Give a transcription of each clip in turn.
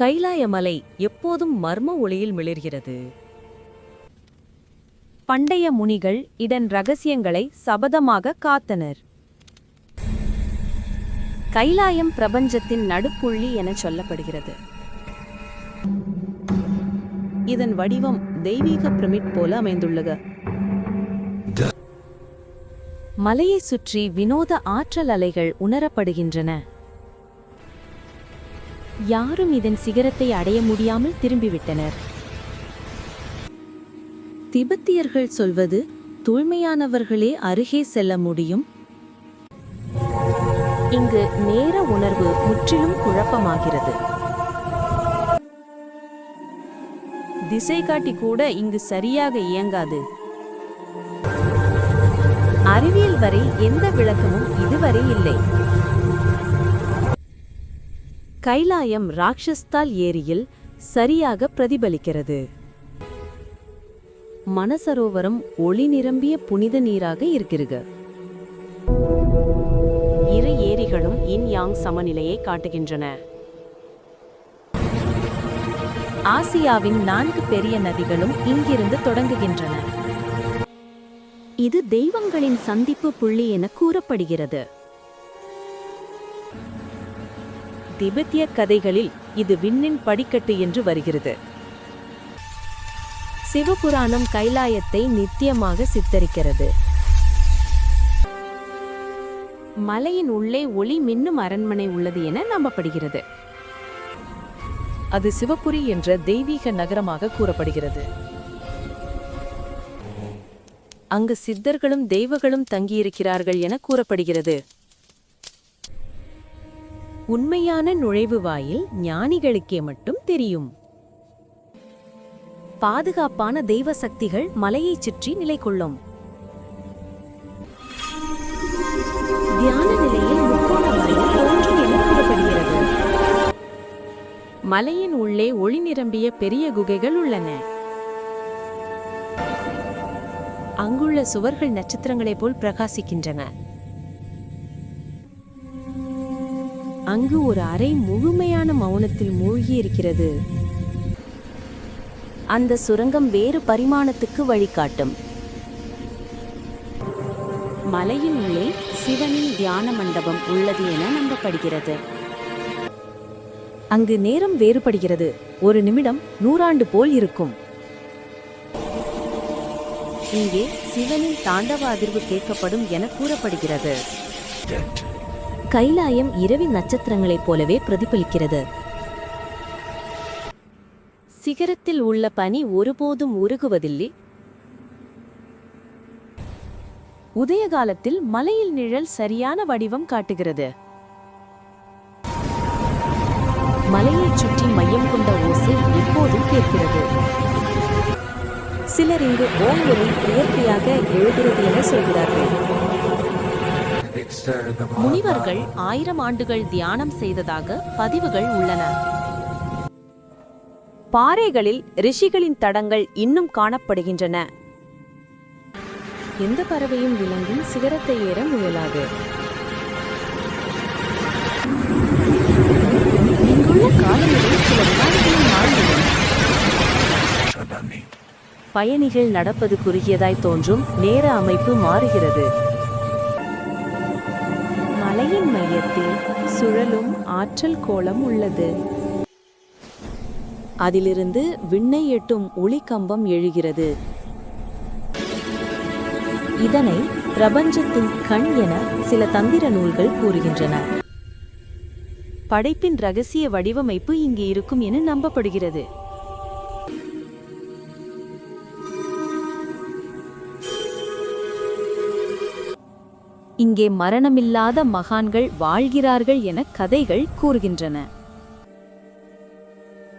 கைலாய மலை எப்போதும் மர்ம ஒளியில் மிளிர்கிறது. பண்டைய முனிகள் இதன் ரகசியங்களை சபதமாக காத்தனர். கைலாயம் பிரபஞ்சத்தின் நடுப்புள்ளி என சொல்லப்படுகிறது. இதன் வடிவம் தெய்வீக பிரமிட் போல அமைந்துள்ளது. மலையை சுற்றி வினோத ஆற்றல் அலைகள் உணரப்படுகின்றன. யாரும் இதன் சிகரத்தை அடைய முடியாமல் திரும்பிவிட்டனர். திபெத்தியர்கள் சொல்வது தூய்மையானவர்களே அருகே செல்ல முடியும். இங்கு நேர உணர்வு முற்றிலும் குழப்பமாகிறது. திசை காட்டி கூட இங்கு சரியாக இயங்காது. அறிவியல் வரை எந்த விளக்கமும் இதுவரை இல்லை. கைலாயம் ராட்சஸ்தால் ஏரியில் சரியாக பிரதிபலிக்கிறது. மனசரோவரம் ஒளி நிரம்பிய புனித நீராக இருக்கிறது. இரு ஏரிகளும் இன் யாங் சமநிலையை காட்டுகின்றன. ஆசியாவின் நான்கு பெரிய நதிகளும் இங்கிருந்து தொடங்குகின்றன. இது தெய்வங்களின் சந்திப்பு புள்ளி என கூறப்படுகிறது. திபெத்திய கதைகளில் இது விண்ணின் படிக்கட்டு என்று வருகிறது. சிவபுராணம் கைலாயத்தை நித்தியமாக சித்தரிக்கிறது. மலையின் உள்ளே ஒளி மின்னும் அரண்மனை உள்ளது என நம்பப்படுகிறது. அது சிவபுரி என்ற தெய்வீக நகரமாக கூறப்படுகிறது. அங்கு சித்தர்களும் தெய்வங்களும் தங்கியிருக்கிறார்கள் என கூறப்படுகிறது. உண்மையான நுழைவு வாயில் ஞானிகளுக்கே மட்டும் தெரியும். பாதுகாப்பான தெய்வ சக்திகள் மலையைச் சுற்றி நிலை கொள்ளும் தியான நிலையில் முக்கோண தோன்றும் என கூறப்படுகிறது. மலையின் உள்ளே ஒளி நிரம்பிய பெரிய குகைகள் உள்ளன. அங்குள்ள சுவர்கள் நட்சத்திரங்களைப் போல் பிரகாசிக்கின்றன. அங்கு ஒரு அறை முழுமையான மௌனத்தில் மூழ்கி இருக்கிறது அந்த சுரங்கம் வேறு பரிமாணத்துக்கு வழிகாட்டும். மலையின் உள்ளே சிவனின் தியான மண்டபம் உள்ளது என நம்பப்படுகிறது. அங்கு நேரம் வேறுபடுகிறது. ஒரு நிமிடம் நூறாண்டு போல் இருக்கும். இங்கே சிவனின் தாண்டவ அதிர்வு கேட்கப்படும் என கூறப்படுகிறது. கைலாயம் இரவின் நட்சத்திரங்களைப் போலவே பிரதிபலிக்கிறது. சிகரத்தில் உள்ள பனி ஒருபோதும் உருகுவதில்லை. உதய காலத்தில் மலையில் நிழல் சரியான வடிவம் காட்டுகிறது. மலையை சுற்றி மையம் கொண்ட ஓசை எப்போதும் கேட்கிறது. சிலர் இங்கு ஓம் இயற்கையாக எழுகிறது என சொல்கிறார்கள். முனிவர்கள் ஆயிரம் ஆண்டுகள் தியானம் செய்ததாக பதிவுகள் உள்ளன. பாறைகளில் ரிஷிகளின் தடங்கள் இன்னும் காணப்படுகின்றன. எந்த பறவையும் விலங்கின் சிகரத்தை ஏற முயலாது. இங்குள்ள காலநிலை சில வினாடிகளில் பயணிகள் நடப்பது குறுகியதாய் தோன்றும் நேர அமைப்பு மாறுகிறது. மலையின் மையத்தில் சுழலும் ஆற்றல் கோலம் உள்ளது. அதிலிருந்து விண்ணை எட்டும் ஒளிக்கம்பம் எழுகிறது. இதனை பிரபஞ்சத்தின் கண் என சில தந்திர நூல்கள் கூறுகின்றன. படைப்பின் ரகசிய வடிவமைப்பு இங்கு இருக்கும் என நம்பப்படுகிறது. இங்கே மரணமில்லாத மகான்கள் வாழ்கிறார்கள் என கதைகள் கூறுகின்றன.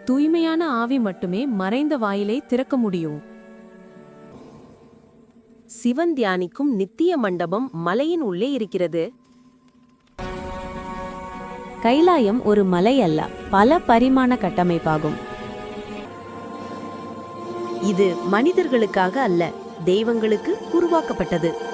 தூய்மையான ஆவி மட்டுமே மறைந்த வாயிலை திறக்க முடியும். சிவன் தியானிக்கும் நித்திய மண்டபம் மலையின் உள்ளே இருக்கிறது. கைலாயம் ஒரு மலை அல்ல பல பரிமாண கட்டமைப்பாகும். இது மனிதர்களுக்காக அல்ல தெய்வங்களுக்கு உருவாக்கப்பட்டது.